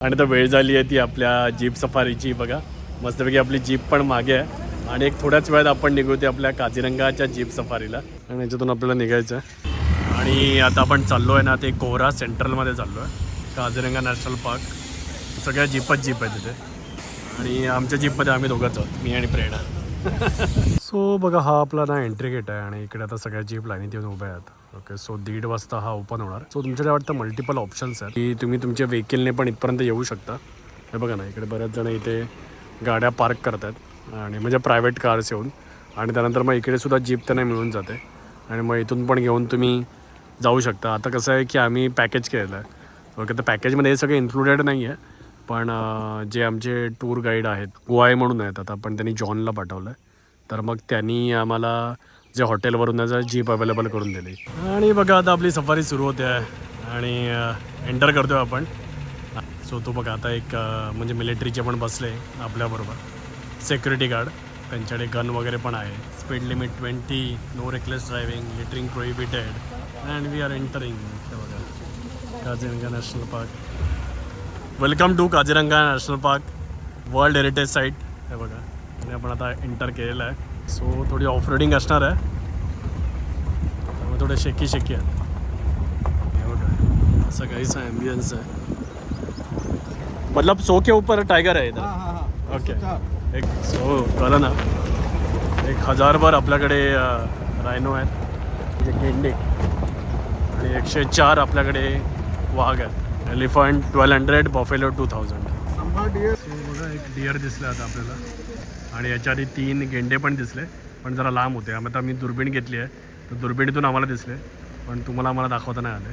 आणि तर वेळ झाली आहे ती आपल्या जीप सफारीची बघा. मस्तपैकी आपली जीप पण मागे आहे. आणि एक थोड्याच वेळात आपण निघू ते आपल्या काझीरंगाच्या जीप सफारीला. आणि याच्यातून आपल्याला निघायचं आहे. आणि आता आपण चाललो आहे ना ते कोहरा सेंट्रलमध्ये चाललो आहे. Kaziranga national park. सगळ्या जीपच जीप आहे तिथे. आणि आमच्या जीपमध्ये आम्ही दोघंच आहोत मी आणि प्रेरणा. सो बघा हा आपला ना एंट्री गेट आहे आणि इकडे आता सगळ्या जीप लाईनीत येऊन उभ्या आहेत. ओके सो दीड वाजता हा ओपन होणार. सो तुमच्याकडे वाटतं मल्टिपल ऑप्शन्स आहेत की तुम्ही तुमच्या व्हेकलने पण इथपर्यंत येऊ शकता. हे बघा ना इकडे बऱ्याच जण इथे गाड्या पार्क करतात आणि म्हणजे प्रायव्हेट कार्स येऊन आणि त्यानंतर मग इकडे सुद्धा जीप त्यांना मिळून जाते. आणि मग इथून पण घेऊन तुम्ही जाऊ शकता. आता कसं आहे की आम्ही पॅकेज केलेलं आहे. ओके तर पॅकेजमध्ये हे सगळं इन्क्लुडेड नाही आहे पण जे आमचे टूर गाईड आहेत गोवाय म्हणून आहेत आता पण त्यांनी जॉनला पाठवलं आहे तर मग त्यांनी आम्हाला जे हॉटेलवरून जे जीप अवेलेबल करून दिली. आणि बघा आता आपली सफारी सुरू होते आहे. आणि एंटर करतो आहे आपण. सो तो बघा आता एक म्हणजे मिलिटरीचे पण बसले आपल्याबरोबर. सिक्युरिटी गार्ड त्यांच्याकडे गन वगैरे पण आहे. Speed limit twenty no reckless driving littering prohibited and we are entering हे बघा Kaziranga national park. Welcome to Kaziranga national park world heritage site. हे बघा आणि आपण आता एंटर केलेलं आहे. सो थोडी ऑफ़ रोडिंग असणार आहे त्यामुळे थोडे शेकी शेकी हे। बघा असं काहीच आहे मतलब सो के ऊपर टायगर आहे इथं ओके एक सो कळलं ना। एक हजारभर आपल्याकडे रायनो आहेत म्हणजे गेंडे। आणि एकशे चार आपल्याकडे वाघ आहेत elephant twelve hundred buffalo two thousand बघा एक डिअर दिसलं आता आपल्याला आणि याच्या आधी तीन गेंडे पण दिसले पण जरा लांब होते. आम्ही आता मी दुर्बीण घेतली आहे तर दुर्बिणीतून आम्हाला दिसले पण तुम्हाला आम्हाला दाखवता नाही आले.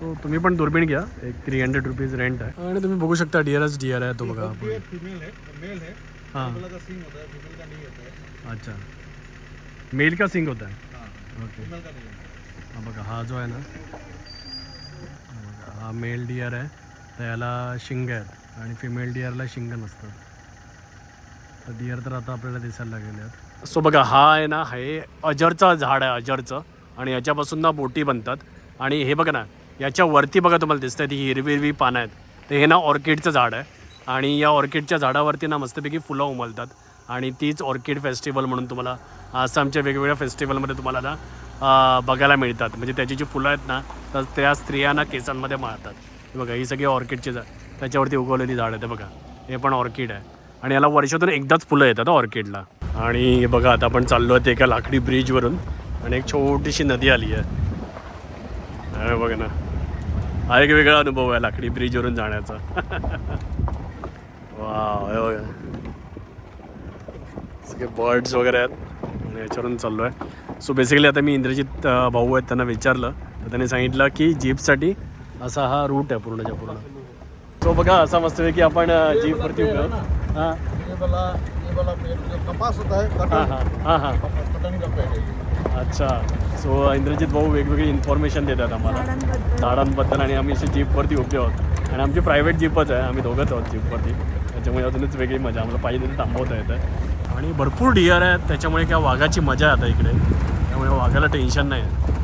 तो तुम्ही पण दुर्बीण घ्या. एक थ्री हंड्रेड रुपीज रेंट आहे. आणि तुम्ही बघू शकता डिअरच डिअर आहे तो बघा है. मेल वाला का सिंग होता फीमेल का नहीं होता अच्छा. मेल का सिंग होता है. ओके हा बघा हा जो आहे ना हा हा मेल डिअर आहे. तर याला शिंग आहेत आणि फिमेल डिअरला शिंग नसतं. तर डिअर तर आता आपल्याला दिसायला लागलेले आहेत. सो बघा हा आहे ना हे अजरचं झाड आहे अजरचं. आणि याच्यापासून ना बोटी बनतात. आणि हे बघा ना याच्या वरती बघा तुम्हाला दिसतंय ती हिरवी हिरवी पानं आहेत. तर हे ना ऑर्किडचं झाड आहे. आणि या ऑर्किडच्या झाडावरती ना मस्तपैकी फुलं उमलतात. आणि तीच ऑर्किड फेस्टिवल म्हणून तुम्हाला आसामच्या वेगवेगळ्या फेस्टिवलमध्ये तुम्हाला ना बघायला मिळतात. म्हणजे त्याची जी फुलं आहेत ना तर त्या स्त्रियांना केसांमध्ये मारतात. बघा ही सगळी ऑर्किडची झाड त्याच्यावरती उगवलेली झाड आहे ते बघा. हे पण ऑर्किड आहे. आणि याला वर्षातून एकदाच फुलं येतात ऑर्किडला. आणि बघा आता आपण चाललो आहे ते एका लाकडी ब्रिजवरून आणि एक छोटीशी नदी आली आहे. बघ ना. हा एक वेगळा अनुभव आहे लाकडी ब्रिजवरून जाण्याचा. वा सगळे बर्ड्स वगैरे आहेत. आणि याच्यावरून चाललो आहे. सो बेसिकली आता मी इंद्रजित भाऊ आहेत त्यांना विचारलं. तर त्यांनी सांगितलं की जीपसाठी असा हा रूट आहे पूर्णच्या पूर्ण. सो बघा असा मस्त की आपण जीपवरती उभे हां. ये वाला ये वाला पेड़ जो कपास होता है हां कटन हां. हां हां. कपास कटन का पेड़ है ये। अच्छा सो इंद्रजित भाऊ वेगवेगळी इन्फॉर्मेशन देतात आम्हाला. झाडांबद्दल. आणि आम्ही अशी जीपवरती उभे आहोत. आणि आमची प्रायव्हेट जीपच आहे. आम्ही दोघंच आहोत जीपवरती त्याच्यामुळे अजूनच वेगळी मजा. आम्हाला पाहिजे तिथे थांबवता येतं आणि भरपूर डिअर आहेत. त्याच्यामुळे काय वाघाची मजा आहे आता इकडे. त्यामुळे वाघाला टेन्शन नाही. आहे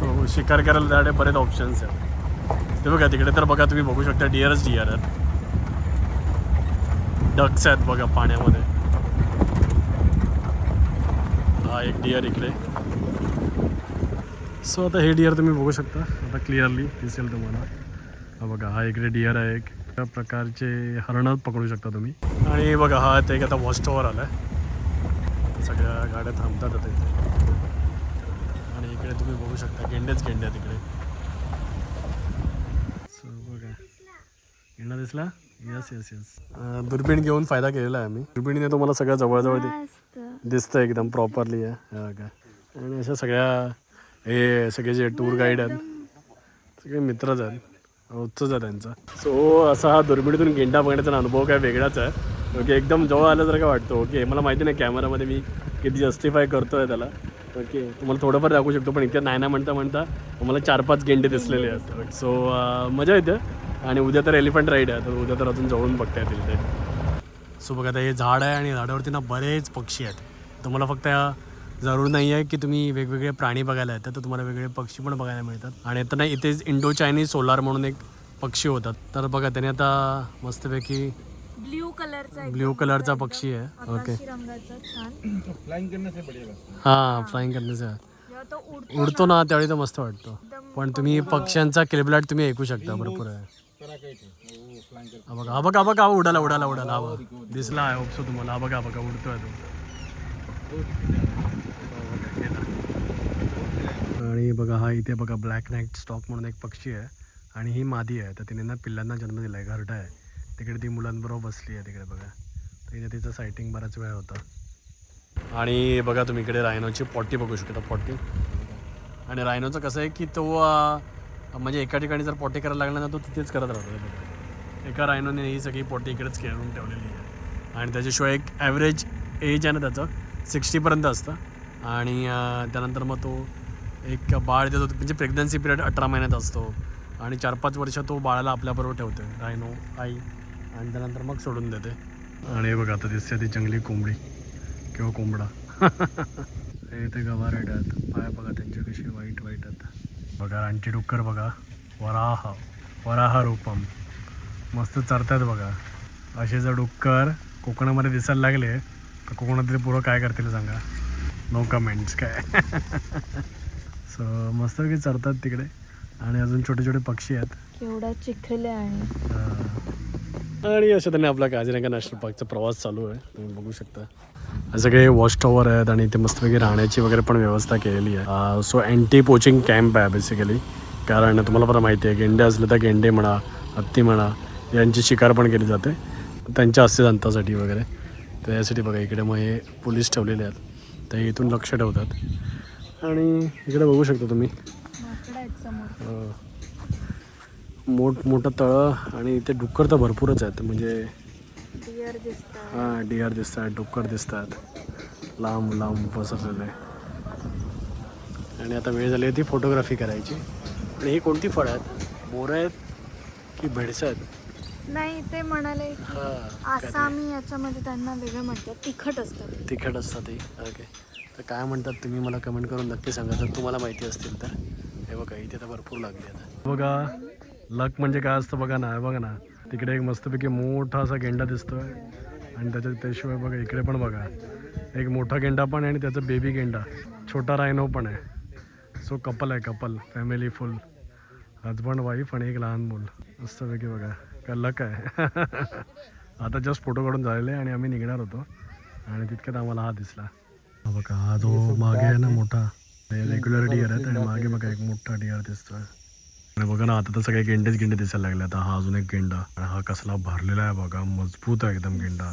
तो शिकार करायला त्याकडे बरेच ऑप्शन्स आहेत. ते बघा तिकडे तर बघा तुम्ही बघू शकता डिअरच डिअर आहेत. डक्स आहेत बघा पाण्यामध्ये. हा एक डिअर इकडे. सो आता हे डिअर तुम्ही बघू शकता. आता क्लिअरली दिसेल तुम्हाला. हा बघा हा इकडे डिअर आहे एक. त्या प्रकारचे हरणं पकडू शकता तुम्ही. आणि बघा हा ते एक आता वॉच टॉवर आला आहे सगळ्या गाड्या थांबतात आता इथे. आणि इकडे तुम्ही बघू शकता गेंडेच गेंडे आहेत इकडे. सो बघा. गेंडा दिसला? येस येस येस दुर्बीण घेऊन फायदा केलेला आहे आम्ही. दुर्बिणीने तुम्हाला सगळं जवळजवळ दि- दिसतं एकदम प्रॉपरली आहे. हे बघा आणि अशा सगळ्या हे सगळे जे टूर गाईड आहेत सगळे मित्रच आहेत. रोजचंच आहे त्यांचा. सो असा हा दुर्बिणीतून गेंडा बघण्याचा अनुभव काय वेगळाच आहे. ओके एकदम जवळ आल्यासारखं वाटतं? ओके मला माहिती नाही कॅमेरामध्ये मी किती जस्टिफाय करतो आहे त्याला. ओके तुम्हाला थोडंफार दाखवू शकतो पण इथे नाही ना म्हणता म्हणता मला चार पाच गेंडे दिसलेले आहेत. सो मजा येते. आणि उद्या तर एलिफंट राईड आहे तर उद्या तर अजून जवळून बघता येतील ते. सो बघा आता हे झाड आहे आणि झाडावरती ना बरेच पक्षी आहेत. तुम्हाला फक्त जरूर नाही आहे की तुम्ही वेगवेगळे प्राणी बघायला येतात तर तुम्हाला वेगवेगळे पक्षी पण बघायला मिळतात. आणि आता ना इथेच इंडो चायनीज सोलार म्हणून एक पक्षी होतात. तर बघा त्याने आता मस्तपैकी ब्ल्यू कलरचा ब्ल्यू कलरचा पक्षी आहे. ओके. हां फ्लाईंग करण्याचा उडतो उडतो ना त्यावेळी तो मस्त वाटतो. पण तुम्ही पक्ष्यांचा किलबिलाट तुम्ही ऐकू शकता भरपूर आहे. है बघा हा बघा हा बघा हा उडाला उडाला उडाला हा बघा. दिसला आहे होपसो तुम्हाला हा बघा हा बघा उडतोय तो. आणि बघा हा इथे बघा ब्लॅक नाईट स्टॉक म्हणून एक पक्षी आहे. आणि ही मादी आहे. तर तिने ना पिल्लांना जन्म दिला आहे घरटा आहे. तिकडे ती मुलांबरोबर बसली आहे तिकडे बघा. तर इथे तिचं सायटिंग बराच वेळ होता. आणि बघा तुम्ही इकडे रायनोची पॉटी बघू शकता पॉटी आणि रायनोचं कसं आहे की तो म्हणजे एका ठिकाणी जर पोटी करायला लागला ना तो तिथेच करत राहतो. एका रायनोने ही सगळी पोटी इकडेच खेळून ठेवलेली आहे. आणि त्याच्याशिवाय एक ॲव्हरेज एज आहे ना त्याचं सिक्स्टीपर्यंत असतं. आणि त्यानंतर मग तो एक बाळ देतो म्हणजे प्रेग्नन्सी पिरियड अठरा महिन्यात असतो. आणि चार पाच वर्ष तो बाळाला आपल्याबरोबर ठेवतो रायनो आई. आणि त्यानंतर मग सोडून देते. आणि हे बघा आता दिसते ती जंगली कोंबडी किंवा कोंबडा. हे ते गवार आहेत पाय बघा त्यांचे कसे वाईट वाईट आहेत. बघा रानटी डुक्कर बघा. वराह वराह रूपम. मस्त चरतात बघा. असे जर डुक्कर कोकणामध्ये दिसायला लागले तर कोकणातले पुरं काय करतील सांगा? नो कमेंट्स काय? सो मस्त की चरतात तिकडे. आणि अजून छोटे छोटे पक्षी आहेत. केवढा चिखल आहे आणि. असं त्यांनी आपला काझीरंगा नॅशनल पार्कचा प्रवास चालू आहे. तुम्ही बघू शकता. असं काही वॉच टॉवर आहेत आणि ते मस्तपैकी राहण्याची वगैरे पण व्यवस्था केलेली आहे. सो अँटी पोचिंग कॅम्प आहे बेसिकली कारण तुम्हाला पण माहिती आहे गेंडे असले तर गेंडे म्हणा हत्ती म्हणा यांची शिकार पण केली जाते. त्यांच्या अस्थिदंतासाठी वगैरे. तर यासाठी बघा इकडे मग हे पोलीस ठेवलेले आहेत. ते इथून लक्ष ठेवतात. आणि इकडे बघू शकता तुम्ही. Uh, मोठमोठं तळं आणि इथे डुक्कर तर भरपूरच आहेत. म्हणजे हां डिअर दिसतात डुक्कर दिसतात. लांब लांब पसरलेले. आणि आता वेळ झाली आहे ती फोटोग्राफी करायची. आणि ही कोणती फळं आहेत? मोरं आहेत की भेडसं आहेत? नाही ते म्हणाले हां आसामी याच्यामध्ये त्यांना वेगळं म्हणतात. तिखट असतात तिखट असतात ते. ओके. तर काय म्हणतात तुम्ही मला कमेंट करून नक्की सांगा. जर तुम्हाला माहिती असतील तर. हे बघा इथे तर भरपूर लागले आता. बघा लक म्हणजे काय असतं बघा ना बघा ना. तिकडे एक मस्तपैकी मोठा असा गेंडा दिसतोय. आणि त्याच्या त्याशिवाय बघा इकडे पण बघा. एक मोठा गेंडा पण आहे आणि त्याचा बेबी गेंडा. छोटा रायनो पण आहे. सो कपल आहे couple family full husband wife आणि एक लहान मूल. मस्तपैकी बघा. काय लक आहे. आता जस्ट फोटो काढून झालेले आहे आणि आम्ही निघणार होतो. आणि तितक्यात आम्हाला हा दिसला. बघा हा जो मागे आहे ना मोठा. रेग्युलर डिअर आहेत आणि मागे बघा एक मोठा डिअर दिसतोय. आणि बघा ना आता तर सगळे गेंडेच गेंडे दिसायला लागले. आता हा अजून एक गेंडा. आणि हा कसला भरलेला आहे बघा. मजबूत आहे एकदम गेंडा.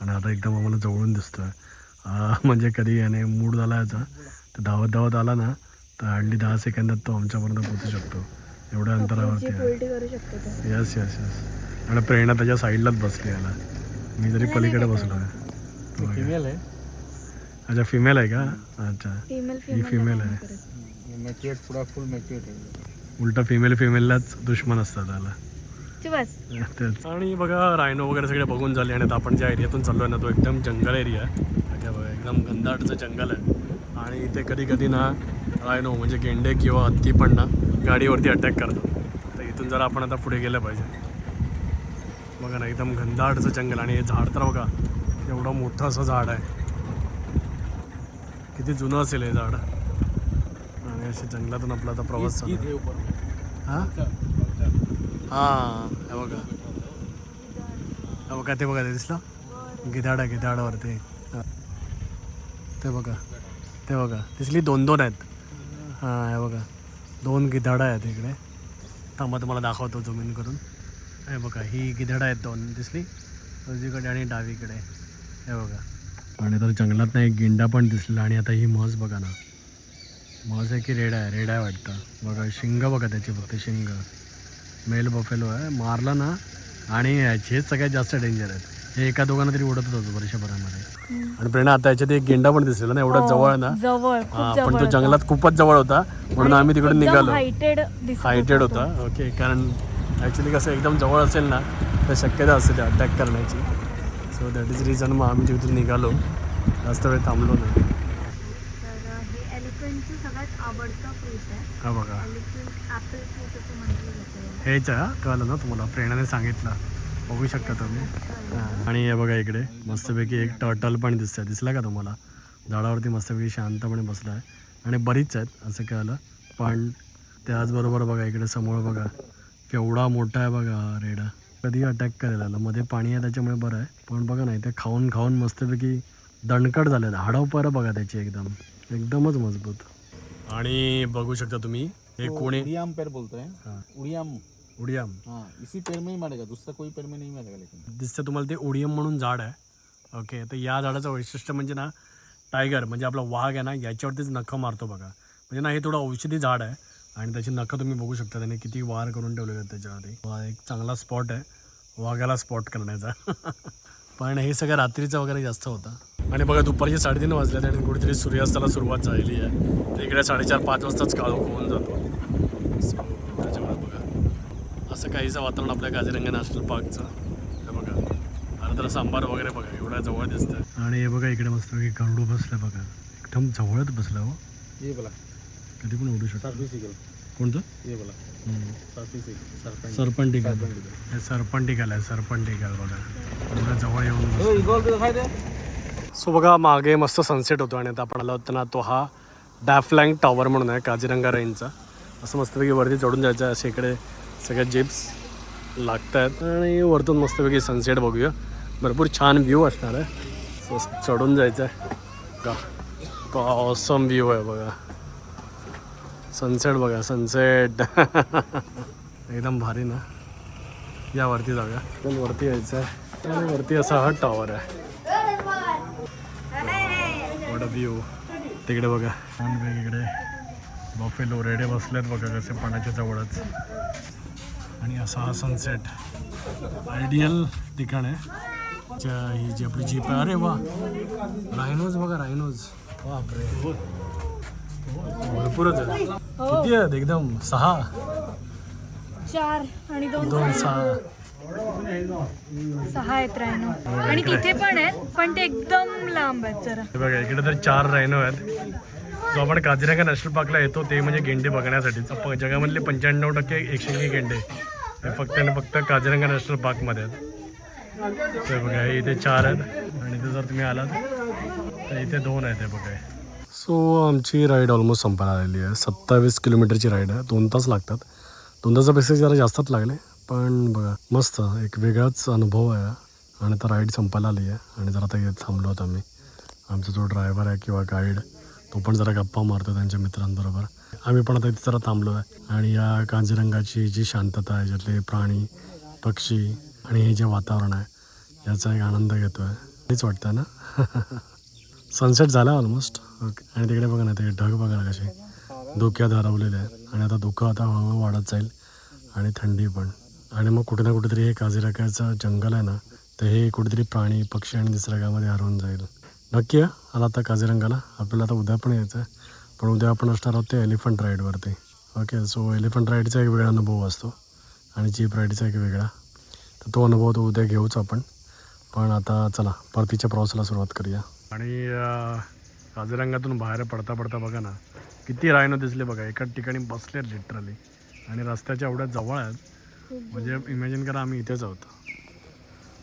आणि आता एकदम आम्हाला जवळून दिसतोय. हा म्हणजे कधी याने मूड झाला याचा तर धावत धावत आला ना तर हार्डली दहा सेकंदात तो आमच्यापर्यंत पोहोचू शकतो. एवढ्या अंतरावरती आहे. यस यस यस आणि प्रेरणा त्याच्या साईडलाच बसली याला. मी जरी पलीकडे बसलो आहे. फीमेल है अच्छा फिमेल आहे का? अच्छा. फिमेल ही फिमेल आहे. उलटा फिमेल फिमेललाच दुश्मन असतात त्याला. आणि बघा रायनो वगैरे सगळे बघून झाले आणि आता आपण ज्या एरियातून चाललो आहे ना तो एकदम जंगल एरिया आहे बघा एकदम घनदाटचं जंगल आहे. आणि इथे कधी कधी ना रायनो म्हणजे गेंडे किंवा हत्ती पण ना गाडीवरती अटॅक करतात. तर इथून जरा आपण आता पुढे गेलं पाहिजे. बघा ना एकदम घनदाटचं जंगल आणि हे झाड तर बघा एवढं मोठं असं झाड आहे. किती जुनं असेल हे झाड. असे जंगलातून आपला आता प्रवास चालू हां? हां हे बघा. हे बघा ते बघा ते दिसलं? गिधाड आहे गिधाडावरती. हां. ते बघा. ते बघा. दिसली दोन दोन आहेत. हां हे बघा. दोन गिधाडं आहेत इकडे. थांबा तुम्हाला दाखवतो जमीन करून. हे बघा ही गिधाडं आहेत दोन. दिसली? उजवीकडे आणि डावीकडे. हे बघा. आणि तर जंगलात ना एक गेंडा पण दिसला आणि आता ही म्हस बघा ना. आहे की रेड आहे रेड आहे वाटतं. बघा शिंग बघा त्याची फक्त शिंग. मेल बफेलो आहे. मारला ना आणि हेच सगळ्यात जास्त डेंजर आहेत. हे एका दोघांना तरी उडतच होतं वर्षभरामध्ये. आणि प्रेरणा आता याच्यात एक गेंडा पण दिसलेला ना एवढा जवळ ना? जवळ हा पण तो जंगलात खूपच जवळ होता. म्हणून आम्ही तिकडून निघालो. हायटेड होता ओके कारण ॲक्च्युली कसं एकदम जवळ असेल ना तर शक्यता असते ते अटॅक करण्याची. सो दॅट इज रिझन मग आम्ही तिथून निघालो. जास्त वेळ थांबलो नाही तर हे एलिफंटचं सगळ्यात आवडतं फ्रूट आहे. हा बघा. एलिफंट ॲपल फ्रूट असं म्हटलं जातं हेच आहे हा, कळलं ना तुम्हाला? प्रेरणाने सांगितलं. बघू शकता तुम्ही. आणि हे बघा इकडे मस्तपैकी एक टर्टल पण दिसतंय. दिसला का तुम्हाला? झाडावरती मस्तपैकी शांतपणे बसला आहे आणि बरीच आहेत असं कळलं. पण त्याचबरोबर बघा इकडे समोर बघा. केवढा मोठा आहे बघा हा रेडा. कधी अटॅक करायला. आला मध्ये पाणी आहे त्याच्यामुळे बरं आहे. पण बघा ना इथे खाऊन खाऊन मस्तपैकी दणकट झालेलं हाडव पर बघा त्याची एकदम. एकदमच मजबूत. आणि बघू शकता तुम्ही हे कोणी उड़ियाम पेड़ बोलते हैं. हाँ। उड़ियाम. उडियाम. हाँ इसी पेड़ में ही मारेगा दूसरा कोई पेड़ में नहीं मारेगा लेकिन. दिसतं तुम्हाला ते ओडियम म्हणून झाड आहे. ओके तर या झाडाचं वैशिष्ट्य म्हणजे ना टायगर म्हणजे आपला वाघ आहे ना याच्यावरतीच नखं मारतो बघा. म्हणजे ना हे थोडं औषधी झाड आहे. आणि त्याची नखं तुम्ही बघू शकता त्याने किती वार करून ठेवलेले आहेत त्याच्यावरती. हा एक चांगला स्पॉट आहे. वाघाला स्पॉट करण्याचा. पण हे सगळं रात्रीचं वगैरे जास्त होतं. आणि बघा दुपारचे साडेतीन वाजले आणि कुठेतरी सूर्यास्ताला सुरुवात झालेली आहे. तर इकडे साडेचार पाच वाजताच काळोख होऊन जातो. सो त्याच्यामुळे बघा. असं काहीचं वातावरण आपल्या काझीरंगा नॅशनल पार्कचं. हे बघा अर्धा तर सांबार वगैरे बघा एवढ्या जवळ दिसतं आणि हे बघा इकडे मस्त गरुडू बसलं बघा. एकदम जवळच बसलं हो. ये बोला कधी पण उडू शकतो. सर्फिसिकल कोणतं? ये बोला सरपंटिकल सरपंटिकल हे सरपंटिकल आहे सरपंटिकल बघा. जवळ येऊन सो बघा मागे मस्त सनसेट होतो आणि आता आपण आलो होतो ना तो हा डॅफलँग टॉवर म्हणून आहे काजीरंगा रेंजचा असं मस्तपैकी वरती चढून जायचं आहे असे इकडे सगळ्या जिप्स लागत आहेत आणि वरतून मस्तपैकी सनसेट बघूया. भरपूर छान व्ह्यू असणार आहे. सो चढून जायचं आहे. का तो ऑसम व्ह्यू आहे बघा. सनसेट बघा सनसेट एकदम भारी ना. या वरती जाऊया. पण वरती यायचं आहे. आणि वरती असा हा टॉवर आहे. वॉट व्ह्यू तिकडे बघा. छान वेगवेगळे बफेलो रेडे बसलेत बघा कसे पाण्याच्या जवळच. आणि असा हा सनसेट आयडियल ठिकाण आहे. ज्या- ही जी आपली जीप आहे. अरे वा. रायनोज बघा रायनोज बापरे. भरपूरच आहे. किती आहेत? एकदम सहा. चार आणि दोन सहा. सहा आहेत रायनो आणि तिथे पण आहेत पण ते एकदम लांब आहेत जरा. हे बघा इकडे तर चार रायनो आहेत. जो आपण काझीरंगा नॅशनल पार्कला येतो ते म्हणजे गेंडे बघण्यासाठी. प- जगामधले पंच्याण्णव टक्के एकशे एक गेंडे हे फक्त आणि फक्त काझीरंगा नॅशनल पार्कमध्ये आहेत. ते बघा इथे चार आहेत. आणि इथे जर तुम्ही आलात तर इथे दोन आहेत हे बघा. सो आमची राईड ऑलमोस्ट संपायला आलेली आहे. सत्तावीस किलोमीटरची राईड आहे. दोन तास लागतात. दोन तासापेक्षा जरा जास्तच लागले. पण बघा मस्त. एक वेगळाच अनुभव आहे. आणि आता राईड संपायला आली आहे. आणि जरा आता इथे थांबलो होतो आम्ही. आमचा जो ड्रायव्हर आहे किंवा गाईड तो पण जरा गप्पा मारतो त्यांच्या मित्रांबरोबर. आम्ही पण आता इथे जरा थांबलो आहे. आणि या कांजिरंगाची जी शांतता आहे ज्यातले प्राणी पक्षी आणि हे जे वातावरण आहे याचा एक आनंद घेतो आहे हेच वाटतं ना? सनसेट झाला ऑलमोस्ट ओके आणि तिकडे बघा ना ते ढग बघा कसे. धुक्यात हरवलेले आहेत. आणि आता धुकं आता हळूहळू वाढत जाईल. आणि थंडी पण. आणि मग कुठे ना कुठेतरी हे काझीरंगाचं जंगल आहे ना तर हे कुठेतरी प्राणी पक्षी आणि निसर्गामध्ये हरवून जाईल. नक्की या आला आता काझीरंगाला आपल्याला आता उद्या पण यायचं आहे पण उद्या आपण असणार आहोत ते एलिफंट राईडवरती ओके सो एलिफंट राईडचा एक वेगळा अनुभव असतो. आणि जीप राईडचा एक वेगळा. तर तो अनुभव तो उद्या घेऊच आपण. पण आता चला परतीच्या प्रवासाला सुरुवात करूया. आणि काझीरंगातून बाहेर पडता पडता बघा ना किती रायनो दिसले बघा. एकाच ठिकाणी बसले लिटरली आणि रस्त्याच्या एवढ्या जवळ आहेत. म्हणजे इमॅजिन करा आम्ही इथेच आहोत.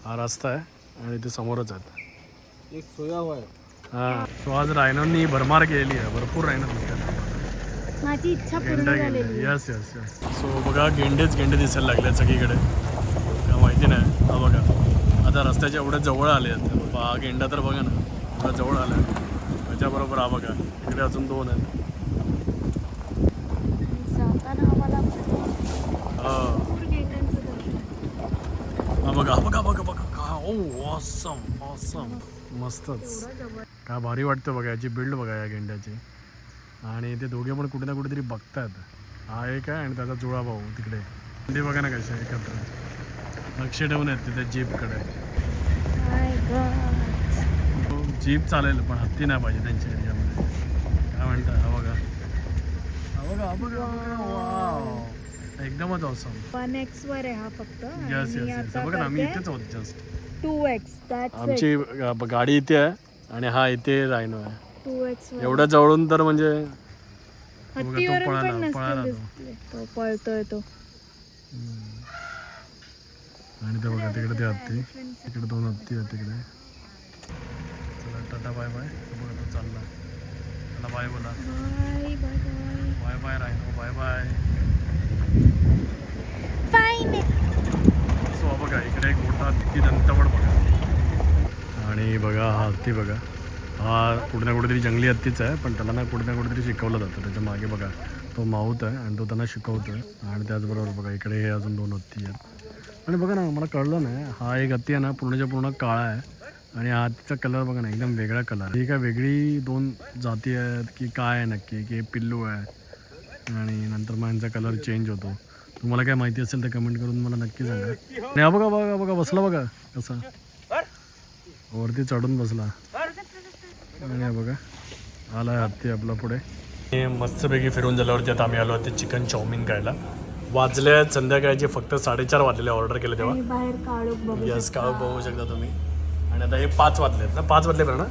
हा रस्ता आहे आणि ते समोरच आहेत. एक सोया हुआ है हां सो आज रायनोंनी भरमार केलेली आहे. भरपूर रायनो दिसतात. माझी इच्छा पूर्ण गेंडा झालेली गेंडे यस यस यस सो बघा गेंडेच गेंडे दिसायला लागले आहेत सगळीकडे. काय माहिती नाही. हा बघा. आता रस्त्याच्या एवढ्या जवळ आले आहेत. बाबा हा गेंडा तर बघा ना. एवढा जवळ आला आहे. त्याच्याबरोबर हा बघा. इकडे अजून दोन आहेत. हा भरपूर गेटांचं दर्शन हा बघा बघा बघा बघा. का? ओ ऑसम ऑसम मस्तच. का काय भारी वाटतं बघा याची बिल्ड बघा या गेंड्याची. आणि ते दोघे पण कुठे ना कुठेतरी बघतात. हा एक आहे आणि त्याचा जुळा भाऊ तिकडे. ते बघा ना कशा एकत्र. लक्ष ठेवून आहेत तिथे जीपकडे. जीप चालेल पण हत्ती नाही पाहिजे त्यांच्या एरियामध्ये. काय म्हणतात हा बघा. हा बघा हा बघा एकदमच ऑसम वन एक्स वर आहे हा फक्त. यस यस बघा ना आम्ही इथेच आहोत जस्ट टू एक्स दॅट्स आमची ग- गाडी इथे आहे आणि हा इथे रायनो आहे. टू एक्स वर. एवढ्या जवळून तर म्हणजे हत्तीवरून पळाला- पण पळाला नसतील तो. दिसले. तो पळतोय तो. आणि ते बघा तिकडे ते हत्ती. तिकडे दोन हत्ती आहेत तिकडे. चला टाटा बाय बाय. तो बघा तो चालला. चला बाय बोला. Bye bye bye. Bye bye rhino bye bye. So बघा इकडे एक मोठा हत्ती दंतवड बघा. आणि बघा हा हत्ती बघा. हा कुठे ना कुठेतरी जंगली हत्तीच आहे पण त्याला ना कुठे ना कुठेतरी शिकवलं जातं. त्याच्यामागे बघा तो माऊत आहे आणि तो त्यांना शिकवतोय. आणि त्याचबरोबर बघा इकडे हे अजून दोन हत्ती आहेत. आणि बघा ना मला कळलं नाही हा एक हत्ती आहे ना पूर्णच्या पूर्ण काळा आहे. आणि हा हत्तीचा कलर बघा ना एकदम वेगळा कलर ही काय वेगळी दोन जाती आहेत की काय आहे नक्की की पिल्लू आहे. आणि नंतर मग यांचा कलर चेंज होतो. तुम्हाला काय माहिती असेल तर कमेंट करून मला नक्की सांगा. आणि हा बघा बघा बघा बसला बघा कसा. वरती चढून बसला. आणि हा बघा आला हत्ती आपला पुढे. मस्तपैकी फिरून झाल्यावरती आता आम्ही आलो ते चिकन चाऊमिन खायला. वाजले आहेत संध्याकाळचे फक्त साडेचार वाजलेले ऑर्डर केले तेव्हा. यस काळ बघू शकता. तुम्ही. आणि आता हे पाच वाजले आहेत ना? पाच वाजले बरं ना?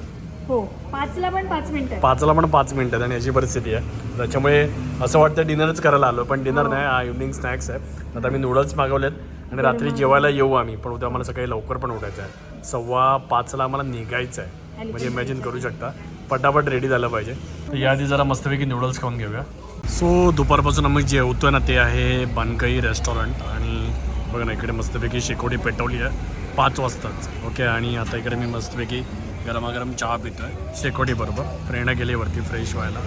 हो पाचला पण पाच मिनिटं. पाचला पण पाच मिनिटं आहेत आणि अशी परिस्थिती आहे. त्याच्यामुळे असं वाटतं डिनरच करायला आलो पण डिनर नाही हा इव्हनिंग स्नॅक्स आहे. आता आम्ही नूडल्स मागवलेत आणि रात्री जेवायला येऊ आम्ही पण उद्या आम्हाला सकाळी लवकर पण उठायचं आहे. सव्वा पाचला आम्हाला निघायचं आहे. म्हणजे इमॅजिन करू शकता. पटापट रेडी झालं पाहिजे. तर याआधी जरा मस्तपैकी नूडल्स खाऊन घेऊया. सो दुपारपासून आम्ही जेवतोय ना ते आहे बनकई रेस्टॉरंट आणि बघा ना इकडे मस्तपैकी शेकोटी पेटवली आहे. पाच वाजताच. ओके आणि आता इकडे मी मस्तपैकी गरमागरम चहा पितोय. शेकोटी बरोबर प्रेरणा गेली वरती फ्रेश व्हायला.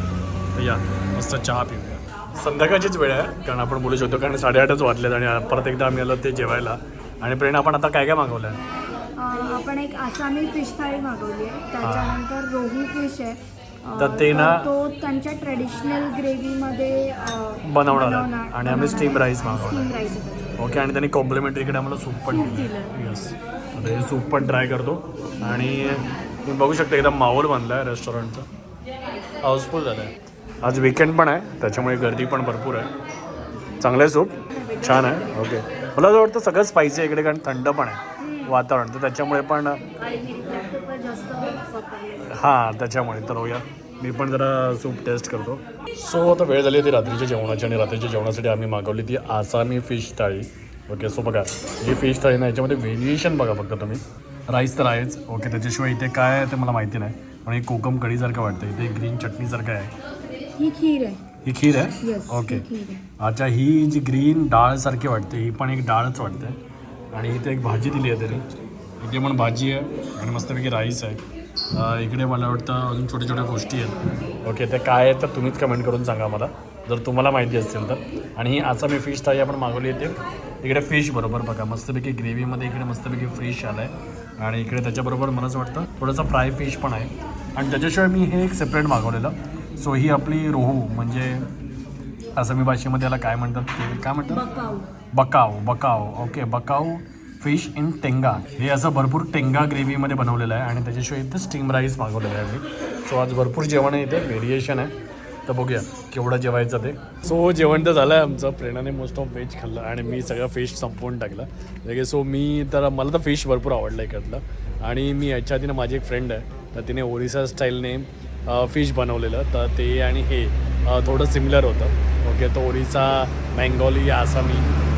तर या मस्त चहा पिऊया. संध्याकाळचीच वेळ आहे कारण आपण बोलू शकतो कारण साडेआठच वाजलेत आणि परत एकदा आम्ही आलो ते जेवायला. आणि प्रेरणा आपण आता काय काय मागवलं आहे आपण एक आसामी फिश थाळी मागवली आहे. त्याच्यानंतर रोहू फिश आहे. तर ते ना- तो त्यांच्या ट्रेडिशनल ग्रेव्हीमध्ये बनवणार आहे. आणि आम्ही. स्टीम राईस आहे. त्याच्यात. ओके आणि त्यांनी कॉम्प्लिमेंटरीकडे आम्हाला सूप पण दिलं. येस आता हे सूप पण ट्राय करतो. आणि तुम्ही बघू शकता एकदम माहोल बनला आहे रेस्टॉरंटचं. हाऊसफुल झालं आहे आज विकेंड पण आहे त्याच्यामुळे गर्दी पण भरपूर आहे. चांगलं आहे सूप छान आहे. ओके मला असं वाटतं सगळं स्पायसी आहे इकडे कारण थंड पण आहे. वातावरण. तर त्याच्यामुळे पण हां त्याच्यामुळे. तर होऊया मी पण जरा सूप टेस्ट करतो. सो आता वेळ झाली ती रात्रीच्या जेवणाची आणि रात्रीच्या जेवणासाठी आम्ही मागवली ती आसामी फिश थाळी. ओके सो बघा. ही फिश थाळी ना याच्यामध्ये व्हेरिएशन बघा फक्त तुम्ही. राईस तर आहेच. ओके त्याच्याशिवाय इथे काय आहे ते मला माहिती नाही. पण हे कोकम कढीसारखं वाटतं इथे ग्रीन चटणीसारखं आहे. ही खीर आहे. ही खीर आहे? ओके. आहे. अच्छा ही जी ग्रीन डाळसारखी वाटते ही पण एक डाळच वाटते. आणि इथे एक भाजी दिली आहे तरी इथे पण भाजी आहे आणि मस्तपैकी राईस आहे. इकडे मला वाटतं अजून छोट्या छोट्या गोष्टी आहेत. ओके ते काय आहेत तर तुम्हीच कमेंट करून सांगा मला. जर तुम्हाला माहिती असतील तर. आणि ही आसामी फिश थाळी आपण मागवली येते इकडे फिश बरोबर बघा. मस्तपैकी ग्रेव्हीमध्ये इकडे मस्तपैकी फिश आलं आहे आणि इकडे त्याच्याबरोबर मला असं वाटतं थोडंसं फ्राय फिश पण आहे. आणि त्याच्याशिवाय मी हे एक सेपरेट मागवलेलं. सो ही आपली रोहू म्हणजे आसामी भाषेमध्ये याला काय म्हणतात ते काय म्हणतात? बकाव बकाव ओके बकाव फिश इन टेंगा. हे असं भरपूर टेंगा ग्रेव्हीमध्ये बनवलेलं आहे आणि त्याच्याशिवाय इथं स्टीम राईस मागवलेलं आहे मी. सो आज भरपूर जेवण आहे इथे व्हेरिएशन आहे. तर बघूया केवढं जेवायचं ते. सो जेवण तर झालं आहे आमचं. प्रेरणाने मोस्ट ऑफ व्हेज खाल्लं आणि मी सगळं फिश संपवून टाकलं. लगे सो मी तर मला तर फिश भरपूर आवडलं इकडलं. आणि मी याच्या आधी ना माझी एक फ्रेंड आहे तर तिने ओरिसा स्टाईलने फिश बनवलेलं. तर ते आणि हे थोडं सिमिलर होतं. ओके तर ओरिसा बेंगॉली आसामी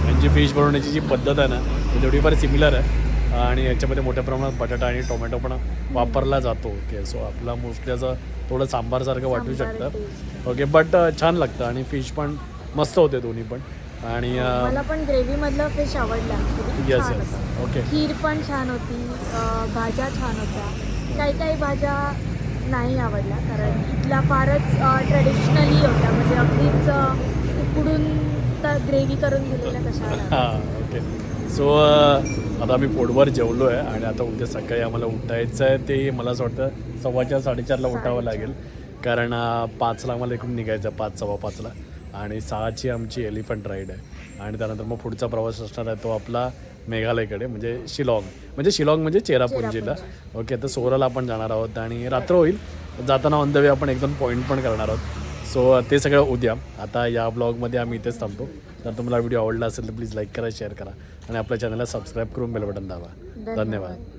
यांची फिश बनवण्याची जी पद्धत आहे ना ती थोडीफार सिमिलर आहे. आणि याच्यामध्ये मोठ्या प्रमाणात बटाटा आणि टोमॅटो पण वापरला जातो. ओके सो आपला मोस्टली असं थोडं सांबारसारखं वाटू शकतं. ओके बट छान लागतं आणि फिश पण मस्त होते दोन्ही पण. आणि मला पण ग्रेव्ही मधलं फिश आवडलं. Yes yes. ओके खीर पण छान होती. भाज्या छान होत्या. काही काही भाज्या नाही आवडल्या कारण इथल्या फारच ट्रेडिशनली होत्या म्हणजे अगदीच उकडून तर ग्रेव्ही करून दिलेल्या. हां ओके सो आता आम्ही पोटभर जेवलो आहे आणि आता उद्या सकाळी आम्हाला उठायचं आहे. ते मला असं वाटतं सव्वाच्या साडेचारला उठावं लागेल. कारण पाचला आम्हाला इकडून निघायचं आहे पाच सव्वा पाचला. आणि सहाची आमची एलिफंट राईड आहे. आणि त्यानंतर मग पुढचा प्रवास असणार आहे तो आपला मेघालयकडे म्हणजे शिलाँग. म्हणजे शिलाँग म्हणजे चेरापुंजीला. ओके तर सोराला आपण जाणार आहोत आणि रात्र होईल. जाताना ऑन द वे आपण एक दोन पॉईंट पण करणार आहोत. सो ते सगळं उद्या. आता या ब्लॉगमध्ये आम्ही इथेच थांबतो. जर तुम्हाला व्हिडिओ आवडला असेल तर प्लीज लाईक करा शेअर करा. आणि आपल्या चॅनलला सबस्क्राईब करून बेल बटन दाबा. धन्यवाद.